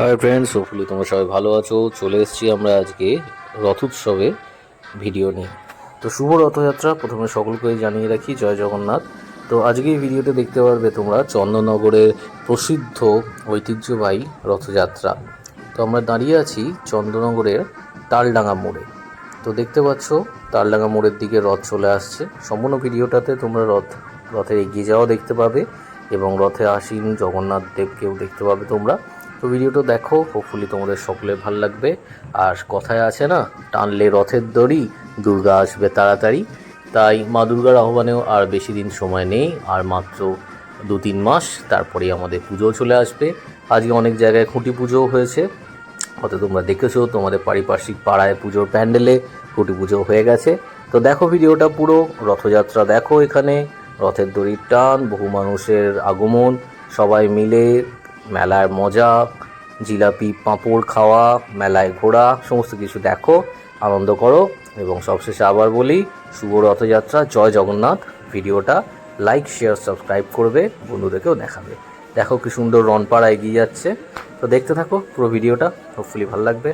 Hi friends hopefully তোমরা সবাই ভালো আছো। চলে এসেছি আমরা আজকে রথ উৎসবে ভিডিও নিয়ে। তো শুভ রথযাত্রা, প্রথমে সকলকে জানিয়ে রাখি, জয় জগন্নাথ। তো আজকে এই ভিডিওতে দেখতে পারবে তোমরা চন্দননগরের প্রসিদ্ধ ঐতিহ্যবাহী রথযাত্রা। তো আমরা দাঁড়িয়ে আছি চন্দননগরের তালডাঙ্গা মোড়ে। তো দেখতে পাচ্ছ, তালডাঙ্গা মোড়ের দিকে রথ চলে আসছে। সম্পূর্ণ ভিডিওটাতে তোমরা রথ, রথের এগিয়ে যাওয়া দেখতে পাবে এবং রথে আসীন জগন্নাথ দেবকেও দেখতে পাবে তোমরা। তো ভিডিওটা দেখো হোপফুলি তোমাদের সকলে ভালো লাগবে। আর কথায় আছে না, টানলে রথের দড়ি, দুর্গা আসবে তাড়াতাড়ি। তাই মা দুর্গার আহ্বানেও আর বেশি দিন সময় নেই, আর মাত্র দু তিন মাস, তারপরেই আমাদের পুজো চলে আসবে। আজকে অনেক জায়গায় খুঁটি পুজোও হয়েছে। হয়তো তোমরা দেখেছ, তোমাদের পারিপার্শ্বিক পাড়ায় পুজোর প্যান্ডেলে খুঁটি পুজো হয়ে গেছে। তো দেখো ভিডিওটা পুরো, রথযাত্রা দেখো এখানে। রথের দড়ির টান, বহু মানুষের আগমন, সবাই মিলে মেলার মজা, জিলাপি, পাঁপড় খাওয়া, মেলায় ঘোরা, সমস্ত কিছু দেখো, আনন্দ করো এবং সবশেষে আবার বলি, শুভ রথযাত্রা, জয় জগন্নাথ। ভিডিওটা লাইক শেয়ার সাবস্ক্রাইব করবে, বন্ধুদেরকেও দেখাবে। দেখো কি সুন্দর রনপাড়া এগিয়ে যাচ্ছে। তো দেখতে থাকো পুরো ভিডিওটা হোপফুলি ভালো লাগবে।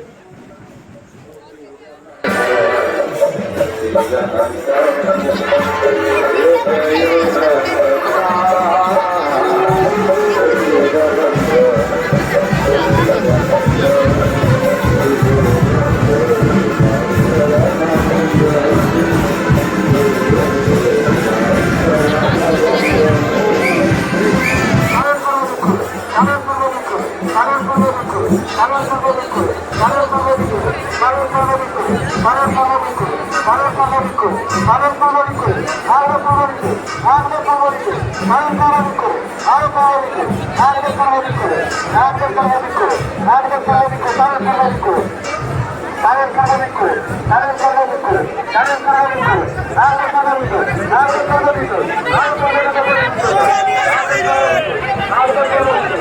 ভারত মানবিক ভারত মানবিক ভারত মানবিক ভারত মানবিক ভারত মানবিক ভারত মানবিক ভারত মানবিক ভারত মানবিক ভারত মানবিক ভারত মানবিক ভারত মানবিক ভারত মানবিক ভারত মানবিক ভারত মানবিক ভারত মানবিক তাদের সাংবাদিক তাদের সাংবাদিক তাদের সাংবাদিক তাদের সাংবাদিক তাদের সাংবাদিক তাদের সাংবাদিক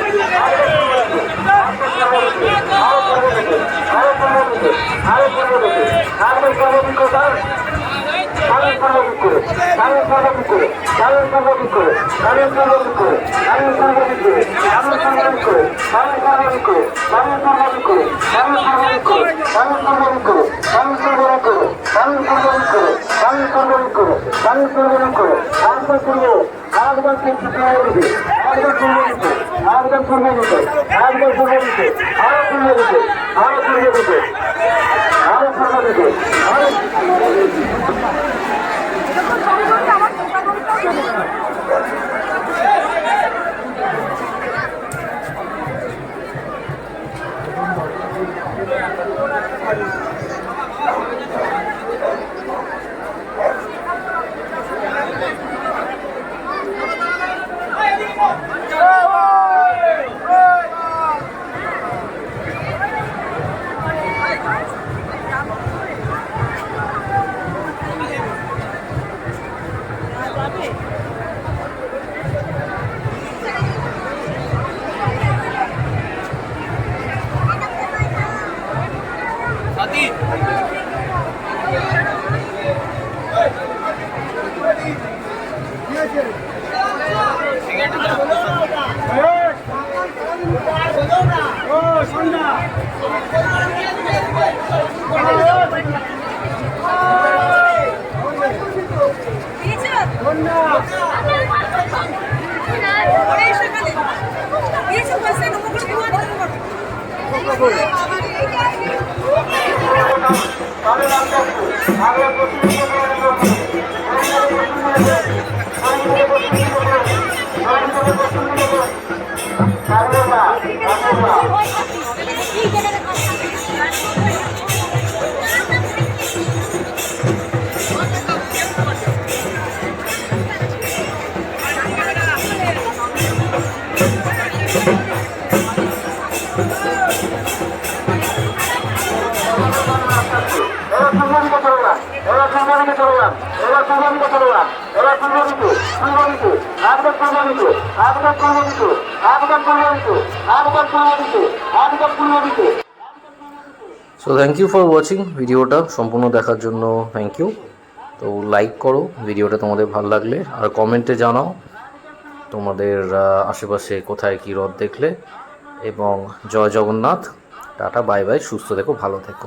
কারণ সাংবাদিক করে কারণ সাংবাদিক করে কারণ সাংবাদিক করে কারণ সাংবাদিক করে কারণ সাংবাদিক করে কারণ সাংবাদিক করে কারণ সাংবাদিক করে কারণ সাংবাদিক করে কারণ সাংবাদিক করে কারণ সাংবাদিক করে কারণ সাংবাদিক করে কারণ সাংবাদিক করে কারণ সাংবাদিক করে আনসার করবে আরেকবার কিন্তু দিবে আরেকবার করবে দিতে আরেকবার করবে দিতে আরেকবার করবে দিতে আরও করবে দিতে আরও করবে দিতে আরও করবে দিতে আরও Go! এরা so thank you for watching ভিডিওটা সম্পূর্ণ দেখার জন্য থ্যাংক ইউ তো লাইক করো। ভিডিওটা তোমাদের ভালো লাগলে। আর কমেন্টে জানাও তোমাদের আশেপাশে কোথায় কী রথ দেখলে। এবং জয় জগন্নাথ। টাটা বাই বাই সুস্থ থেকো, ভালো থেকো।